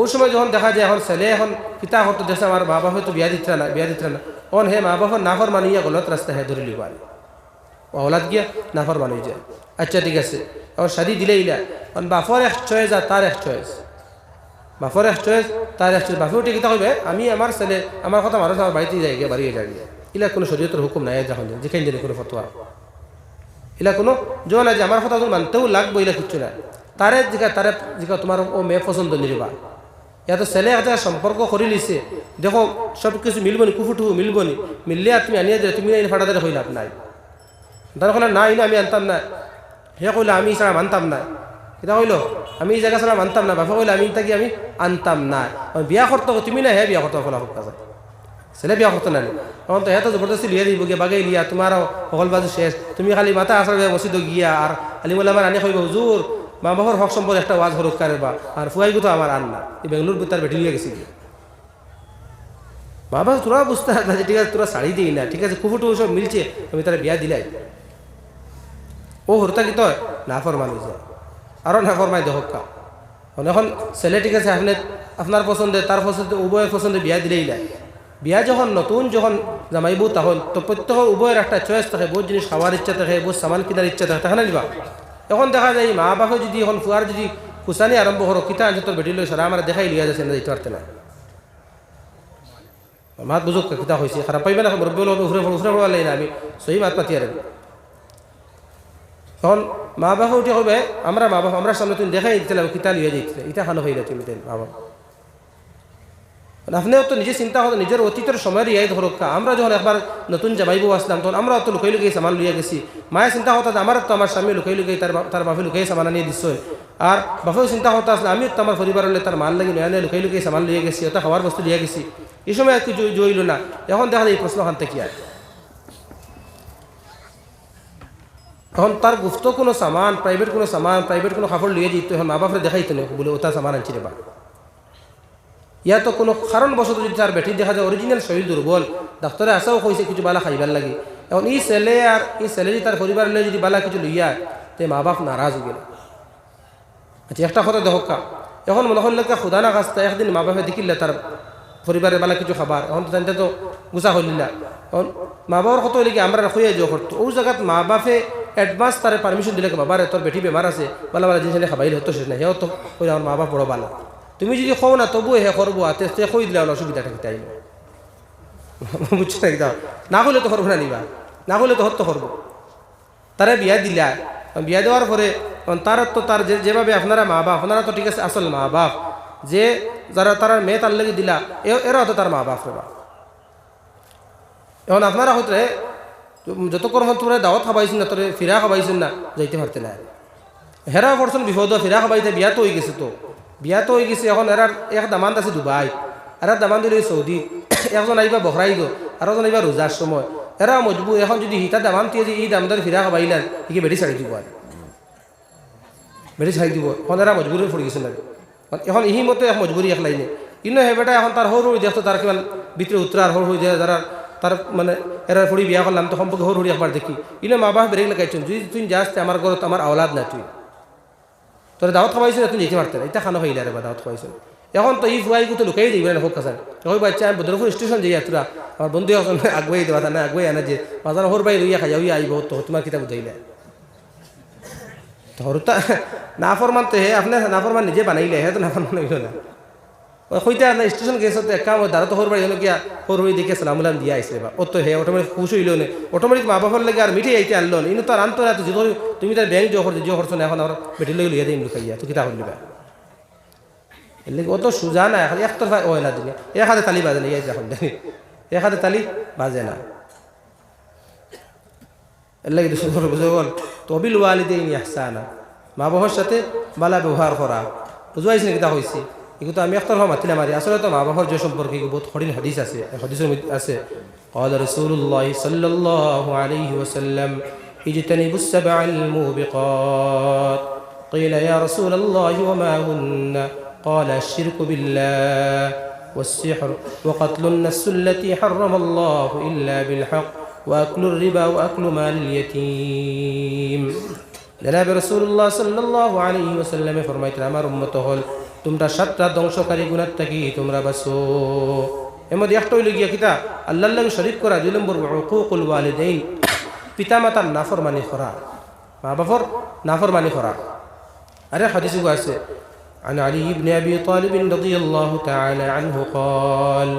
ওই সময় যখন দেখা যায় এখন ছেলে, এখন পিতা হতো দেশে আমার মা বাবা হয়তো বিয়া দিতে না, বিয়া দিতে না। অন হে মা বাবার নাফর মানিয়া গলত রাস্তা হে ধরে লিবা ওলাদ গিয়া নাফর মানি যায়। আচ্ছা ঠিক আছে। এখন শাদি দিলে ইলা। অন বাফর এক চয়েস আর তার এক চয়েস বাফর এক চয়েস তার এক চয়েস বাফর ঠিক কইবে, আমি আমার ছেলে আমার কথা মানুষ আমার বাড়িতে যাই গিয়ে বাড়ি যাই ইলা কোনো শরীয়তের হুকুম নাই যখন যেখানে দিলে কোনো ফতোয়া ইলা কোনো জোয়া নাই যে আমার কথা মানতেও লাগবো, ইলা কিচ্ছু না তারে জিকা তারে জিকা তোমার ও মেয়ে পছন্দ নিবা ইয়াতো ছেলে একটা সম্পর্ক করে লিছে। দেখো সব কিছু মিলব মিলবনি কুফুটু মিলবনি। মিললে তুমি আনিয়ে দিলে তুমি আইন ফাটা দিলে হইলাম নাই। তার কইলা না আমি আনতাম না হে কইলা, আমি ছাড়া মানতাম না এটা কইলো, আমি এই জায়গা ছাড়া মানতাম না বাপা কইলা, আমি তাকে আমি আনতাম না বিয়া করতে তুমি না হে বিয়া করতে ফলা হোক কাছে ছেলে বিয়া করতে না তখন তো হেতো জবরদস্তি লিয়ে দিব গিয়ে বাগাই লিয়া তোমার সকল বাজু শেষ। তুমি খালি মাথা আসার মসজিদ গিয়া আর আমার আনি কইব হুজুর মা বাবার হক সম্পদ একটা ওয়াজ হরুক কারে বা আর ফুয়াই তো আমার আন না এই বেঙ্গলোর তার বেটি লিয়ে গেছি বাবা তোরা বুঝতে যে ঠিক আছে তোরা শাড়ি দিই না ঠিক আছে কুফুটু সব মিলছে, আমি তারা বিয়া দিলাই। ও হরতা কি তয় নাফর মানুষ যায় আরও নাফর মাই দেহকা এখন ছেলে ঠিক আছে, আপনি আপনার পছন্দে তার পছন্দে উভয়ের পছন্দে বিয়া দিলেই নাই। বিয়া যখন নতুন, যখন জামাইবু তখন তো প্রত্যেক উভয়ের একটা চয়েস থাকে, বহুত জিনিস খাওয়ার ইচ্ছা থাকে, বহুত সামান কিনার ইচ্ছা থাকে না নিবা। এখন দেখা যায় মা বাপে যদি এখন ফুয়ার যদি কুসানি আরম্ভ করো কিতা আনছে তোর বেটি সারা আমার দেখাই লিয়া যাচ্ছে না দিতে পারতে না মাত বুঝুক কিতা হয়েছে খারাপ পাইবে না মুরব্বী লোক উফরে উফরে পড়া না আমি সহি মাত পাতি আর তখন মা বাহু উঠে হবে আমরা মা বাপ আমরা সামনে তুমি দেখাই দিতে কিতা লিয়ে যাইতে ইটা খানো হয়ে গেছে মা বাবা আপনিও তো নিজে চিন্তা হতো নিজের অতীতের সময়ের ইয়াই ধরক আমরা যখন একবার নতুন জামাইবু আসলাম, তখন আমরা তো লুকাই লুকাই সামান লইয়া গেছি। মায়ের চিন্তা হতো আমার তো আমার স্বামী লুকাই লুকাই তার তার বাপে লুকাই সামান নিয়ে দিচ্ছ আর বাপেও চিন্তা হতো আসলে আমিও তো আমার পরিবারের তার মাল লাগি নয়া নয়া লুকাই লুকাই সামান লইয়া গেছি ওটা খাওয়ার বস্তু লিয়ে গেছি। এই সময় আর কিছু না। এখন দেখা যায় এই প্রশ্ন খান কি আর। এখন তার গুপ্ত কোনো সামান প্রাইভেট কোনো সামান প্রাইভেট কোনো কাপড় লিয়ে যেত এখন মা বাপরে দেখাইতো না, বলে ওটা সামান আনছি রে বা ইয়া তো কোনো কারণবশত যদি তার বেটি দেখা যায় অরিজিনাল শরীর দুর্বল, ডাক্তারে আসাও কইছে কিছু বালা খাইবার লাগে। এখন এই ছেলে আর এই ছেলে যদি তার পরিবার পরিবারের যদি বালা কিছু লইয়া তে মা বাপ নারাজ হয়ে গেল। আচ্ছা একটা কথা দেখা এখন মনে হল খুদা না কাজটা একদিন মা বাপে দেখিলে তার পরিবারের বালা কিছু খাবার, এখন তো তো গুছা হইল না। এখন মা বাবার কত হইলে কি আমরা রাখুয়া যাওয়া করতো ওই জায়গাত মা বাপে অ্যাডভান্স তারে পারমিশন দিলে বাবারে, তোর বেটি বেমার আছে, বালা বালা জিনিস খাবাইলে হতো শেষ না হেও তো মা বাপ বড় বালা। তুমি যদি কও না তবু হে করব আতে সে কই দিলে আমার অসুবিধা থাকে তাই? বুঝছ না একদম না হলে তো করব না নিবা। না হলে তো হত্যা করব। তারা বিয়া দিলা। বিয়া দেওয়ার পরে তার তো তার যেভাবে আপনারা মা বাপ, আপনারা তো ঠিক আছে, আসল মা বাপ। যে যারা তারা মেয়ে তার লেগে দিলা এরা হতো তার মা বাপ রেবা এখন আপনারা হতে যতক্ষণ তোমরা দাওয়াত খাবাইছেন না, তোরে ফিরা খাবাইছেন না, যাইতে পারতে না। হেরা করছেন বিপদ, ফিরা খাবাইতে বিয়া তো হয়ে গেছে তো। বিয়া তো হয়ে গেছে, এখন এরার এক দামান আছে দুবাই এরা দামান দিলে সৌদি একজন আইবা বহরাই গো আর একজন আইবা রোজার সময়। এরা মজবুর এখন যদি হিতা দামান দিয়ে যে এই দামদার ফিরা খাবাইলেন একে বেটি ছাড়ি দিব আর বেটি ছাড়ি দিব। এখন এরা মজবুরি পড়ে গেছে না এখন ইহি মতো এক মজবুরি এক লাইনে। কিন্তু সেই বেটা এখন তার সৰু সৰু দেখতো তাৰ কিমান ভিতরে উত্তরার সৰু সৰু দিয়ে যারা তার মানে এরা ফুড়ি বিয়া করলাম তো সম্পর্কে সৰু সৰু একবার দেখি। ইনো মা বাপ বেরেক লাগাইছেন যদি তুই যাস আমার ঘরত আমার আওলাদ না তুই। তোর দাওয়াত খাওয়াইছো তুই যেতে পারতে না, এটা খানো হইলে রে দাওয়াত খাওয়াইছো। এখন তো ই ফুয়াই তো লুকাই দিবি না হোক কাছার ওই বাচ্চা আমি বদরপুর স্টেশন যাই তোরা, আমার বন্ধু এখন আগুয়াই দেওয়া না আগুয়াই আনা যে বাজার হর বাই রইয়া খাই আইব তো তোমার কিতাব বুঝাইলে ধরতা না ফরমান তো হে আপনার না ফরমান নিজে বানাইলে হে তো না ফরমান হইল না। কইতে না স্টেশন গেছে তো একা দাদা তো হর বাড়ি হলো গিয়া হর হই দেখে সালাম উলাম দিয়া আইসলে বা ও তো হে অটোমেটিক খুশ হইল নে। অটোমেটিক মা বাবার লাগে আর মিঠে আইতে আনলো ইনু তার আনতো না যদি তুমি তার ব্যাংক জোহর যে জোহর এখন আমার বেটির লগে লিয়া দিন লুকাইয়া। তো কিতা হইলিবা এর লাগে ও তো সুজা না, খালি একতরফা ও না দিনে। এক হাতে তালি বাজে না ইয়ে যখন জানি এক হাতে তালি বাজে না। এর লাগে সুন্দর বুঝে বল তবিল ওয়ালিদাইন ইহসানা। মা বাবার সাথে বালা ব্যবহার করা। বুঝবাইছি না কিতা হয়েছে এগুলো তো আমি একটার মাতিলাম আর আসলে তো মা বাবার যে সম্পর্কে বহুত হরিণ হাদিস আছে হাদিসের মধ্যে আছে قال رسول الله صلى الله عليه وسلم اجتنبوا السبع الموبقات قيل يا رسول الله وما هن قال الشرك بالله والسحر وقتل النفس التي حرم الله إلا بالحق وأكل الربا وأكل مال اليتيم جناب رسول الله صلى الله عليه وسلم فرميت আমার উম্মত হল তোমরা সাতটা ধ্বংসকারী গুণার থাকি তোমরা বাসো এর মধ্যে একটা হইল গিয়া কিতা আল্লাহ লাগে শরীফ করা দুই নম্বর উকুকুল ওয়ালিদাইন পিতা মাতার নাফরমানি করা মা বাপর নাফরমানি করা আরে হাদিস আছে عن علي بن أبي طالب رضي الله تعالى عنه قال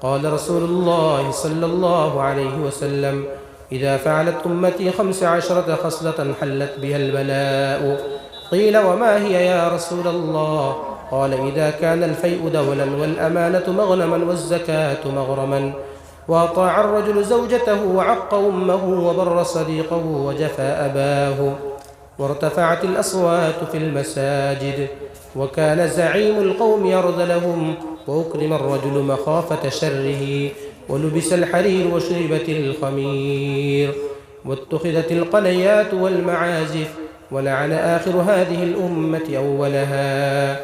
قال رسول الله صلى الله عليه وسلم إذا فعلت أمتي خمس عشرة خصلة حلت بها البلاء قيل وما هي يا رسول الله قال إذا كان الفيء دولا والأمانة مغنما والزكاة مغرما. وأطاع الرجل زوجته وعق أمه وبر صديقه وجفى أباه. وارتفعت الأصوات في المساجد. وكان زعيم القوم يرد لهم. وأكرم الرجل مخافة شره. ولبس الحرير وشربت الخمير. واتخذت القنيات والمعازف. ولعن آخر هذه الأمة أولها.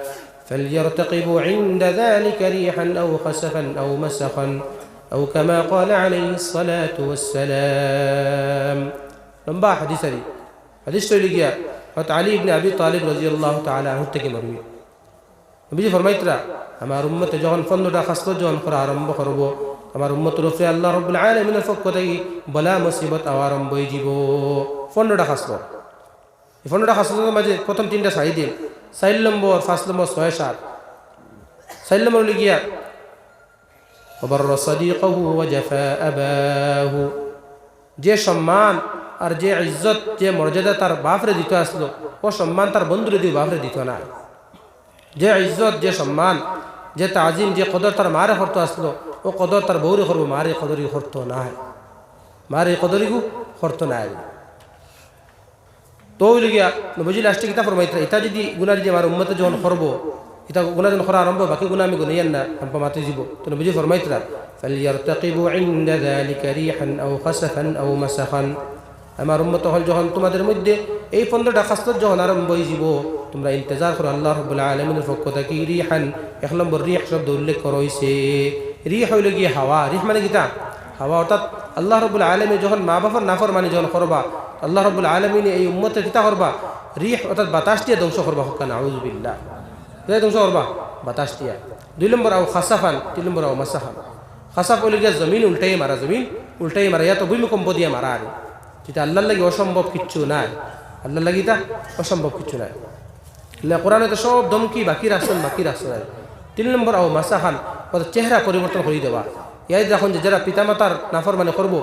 فليرتقبوا عند ذلك ريحا أو خسفا أو مسخا أو كما قال عليه الصلاة والسلام لما حديث لي حديث لي গিয়া হয়তো আলী ইবনে আবি তালিব রাদিয়াল্লাহু তাআলা আনহু থেকে মরবি নবীজি ফরমাইতরা আমার উম্মতে যখন পনেরোটা খাসল যখন করা আরম্ভ করব আমার উম্মতের উপরে আল্লাহ রব্বুল আলমিনের পক্ষ থেকে বলা মুসিবত আরম্ভ হয়ে যাব পনেরোটা খাসল এই পনেরোটা খাসলের মাঝে প্রথম তিনটা সাই দিন চার নম্বর পাঁচ নম্বর ছয় সাত চার নম্বর লিখিয়া وبر صديقه وجفا أباه যে সম্মান আর যে ইজ্জত যে মর্যাদা তার বাপরে দিতে আসলো ও সম্মান তার বন্ধুরে দিয়ে বাপরে দিত না যে ইজ্জত যে সম্মান যে তাজিম যে কদর তার মারে করতে আসলো ও কদর তার বৌরে করবো মারে কদরি করতো না মারে কদরিগু করতো না তো ওই গিয়া নবজি লাস্টে কিতা ফরমাইতা ইতা যদি গুণা যদি আমার উম্মতে যখন করবো ইতা গুণা যখন করা আরম্ভ বাকি গুণা আমি গুনাইয়ান না আম্পা মাতে যাব তো নবজি ফরমাইতরা فليرتقبوا عند ذلك ريحا أو خسفا أو مسخا আমার উম্মত হল যখন তোমাদের মধ্যে এই পনেরোটা খাস্তর যখন আরম্ভ হয়ে যাব তোমরা ইন্তজার করো আল্লাহ রবুল্লাহ আলমিনের পক্ষ থেকে রিহান এক নম্বর রিহ শব্দ উল্লেখ করা হয়েছে রিহ হইল গিয়ে হাওয়া রিহ মানে গীতা হাওয়া অর্থাৎ আল্লাহ রবুল্লা আলমী যখন মা বাবার নাফর মানে যখন করবা আল্লাহ রবুল্লা আলমিনে এই উম্মতের কিতা করবা? রিহ অর্থাৎ বাতাস দিয়ে ধ্বংস করবা। হকান আউজবিল্লা ধ্বংস করবা? বাতাস দিয়া। দুই নম্বর, আও খাসাফান, তিন নম্বর, আও মাসাফান। খাসাফ হইল গিয়া জমিন উল্টাই মারা, জমিন উল্টাই মারা। ইয়া তো ভূমিকম্প দিয়ে মারা আর। যেটা আল্লাহর লাগে অসম্ভব কিচ্ছু নাই। আল্লাহর লাগি তা অসম্ভব কিচ্ছু নাই। কোরআনে তো সব দমকি বাকি রাখছেন বাকি নাই তিন নম্বর, আও মাসাহান অর্থাৎ চেহারা পরিবর্তন করে দেওয়া। ইয়াই দেখুন যে যারা পিতামাতার নাফর মানে করব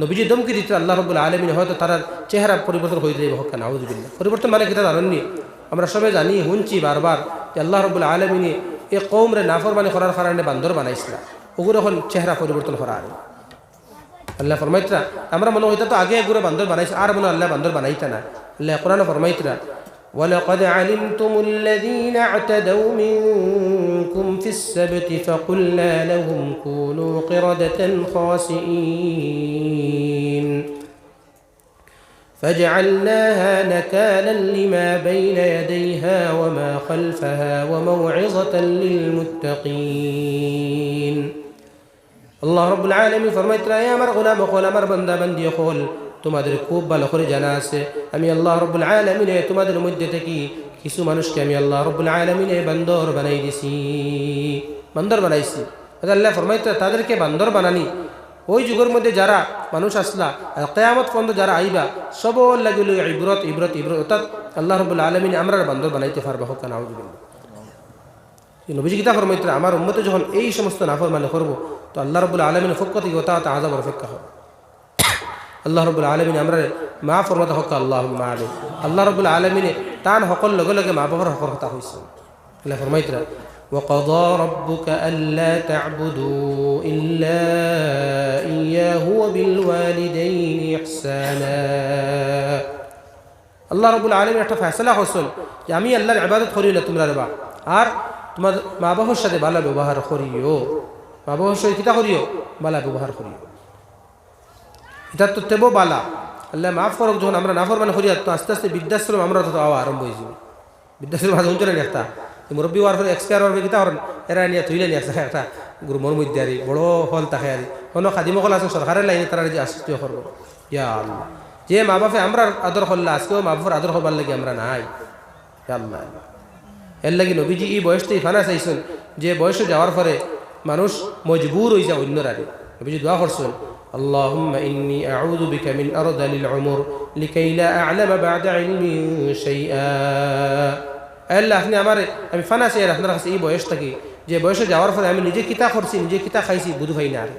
নবীজি দমকি দিতে আল্লাহ রব আলমিন হয়তো তারা চেহারা পরিবর্তন হয়ে যাবে হক না আউজবিল্লা পরিবর্তন মানে কিতা নি? আমরা সবাই জানি, শুনছি বারবার যে আল্লাহ রব আলমিনে এ কৌমরে নাফর মানে করার কারণে বান্দর বানাইছিল ওগুলো এখন চেহারা পরিবর্তন করা আর আল্লাহ ফরমাইতরা, আমরা মনে হইতা তো আগে এগুলো বান্দর বানাইছে, আর মনে আল্লাহ বান্দর বানাইতা না। আল্লাহ কোরআন ফরমাইতরা ولقد علمتم الذين اعتدوا منكم في السبت فقلنا لهم كونوا قردة خاسئين. فجعلناها نكالا لما بين يديها وما خلفها وموعظة للمتقين. الله رب العالمين فرميت لا یا مر غلام خول أمر بنده بندی خول. তোমাদের খুব ভালো করে জানা আছে। আমি আল্লাহ রব্বুল আলমিনে তোমাদের মধ্যে থেকে কিছু মানুষকে আমি আল্লাহ রব্বুল আলমিনে বান্দর বানাই দিছি। বান্দর বানাইছি। আল্লাহ ফরমাইতরা তাদেরকে বান্দর বানানি। ওই যুগের মধ্যে যারা মানুষ আসলা, আর কেয়ামত পর্যন্ত যারা আইবা, সবর লাগিল ইব্রত ইব্রত ইব্রত, অর্থাৎ আল্লাহ রব্বুল আলমিনে আমরা বান্দর বানাইতে পারবা। হোক না নবীজি গীতা ফরমাইতরা আমার উম্মতে যখন এই সমস্ত নাফর মানে করব, তো আল্লাহ রবুল আলমিন ফক্ক থেকে ওটা আজাব অপেক্ষা হবে। আল্লাহ রবুল আলমিন আমরা মা ফরমাতা হক আল্লাহ মা আলী আল্লাহ রবুল আলমিনে তান সকল লগে লগে মা বাবার হকর কথা হয়েছে আল্লাহ ফরমাইতরা وقضى ربك ألا تعبدوا إلا إياه وبالوالدين إحسانا আল্লাহ রবুল আলমীর একটা ফেসলা হসল যে আমি আল্লাহর ইবাদত করি না তোমরা রেবা আর তোমার মা বাবার সাথে ভালো ব্যবহার করিও মা বাবার সাথে কিতা করিও বালা ব্যবহার করিও এটা তো তেবো বালা। আল্লাহ মাফ করক, যখন আমরা নাফর মানে করি তো আস্তে আস্তে বৃদ্ধাশ্রম আমরা তো আওয়া আরম্ভ হয়ে যাবে বৃদ্ধাশ্রম মাঝে উঞ্চলে নিয়ে একটা মুরব্বী হওয়ার পরে এক্সপায়ার হওয়ার কিতা হরেন এরা নিয়ে থইলে নিয়ে আসে, একটা মর মধ্যে আরি বড় হল তাকে আরি কোনো খাদিমকল আছে, সরকারের লাইনে তারা যে আসতে করব? ইয়া আল্লাহ। যে মা বাপে আমরা আদর করলে, আজকেও মা বাপের আদর করবার লাগে আমরা নাই। আল্লাহ। এর লাগি নবীজি, এই বয়সতেই ফানা চাইছেন যে বয়সে যাওয়ার পরে মানুষ মজবুর হয়ে যায় অন্যর আগে। নবীজি দোয়া করছেন اللهم إني أعوذ بك من أرذل العمر لكي لا أعلم بعد علم شيئا আল্লাহ আপনি আমার আমি ফানা চাই আপনার কাছে এই বয়স থাকি যে বয়সে যাওয়ার পরে আমি নিজে কিতা করছি নিজে কিতা খাইছি বুধ ভাই না আর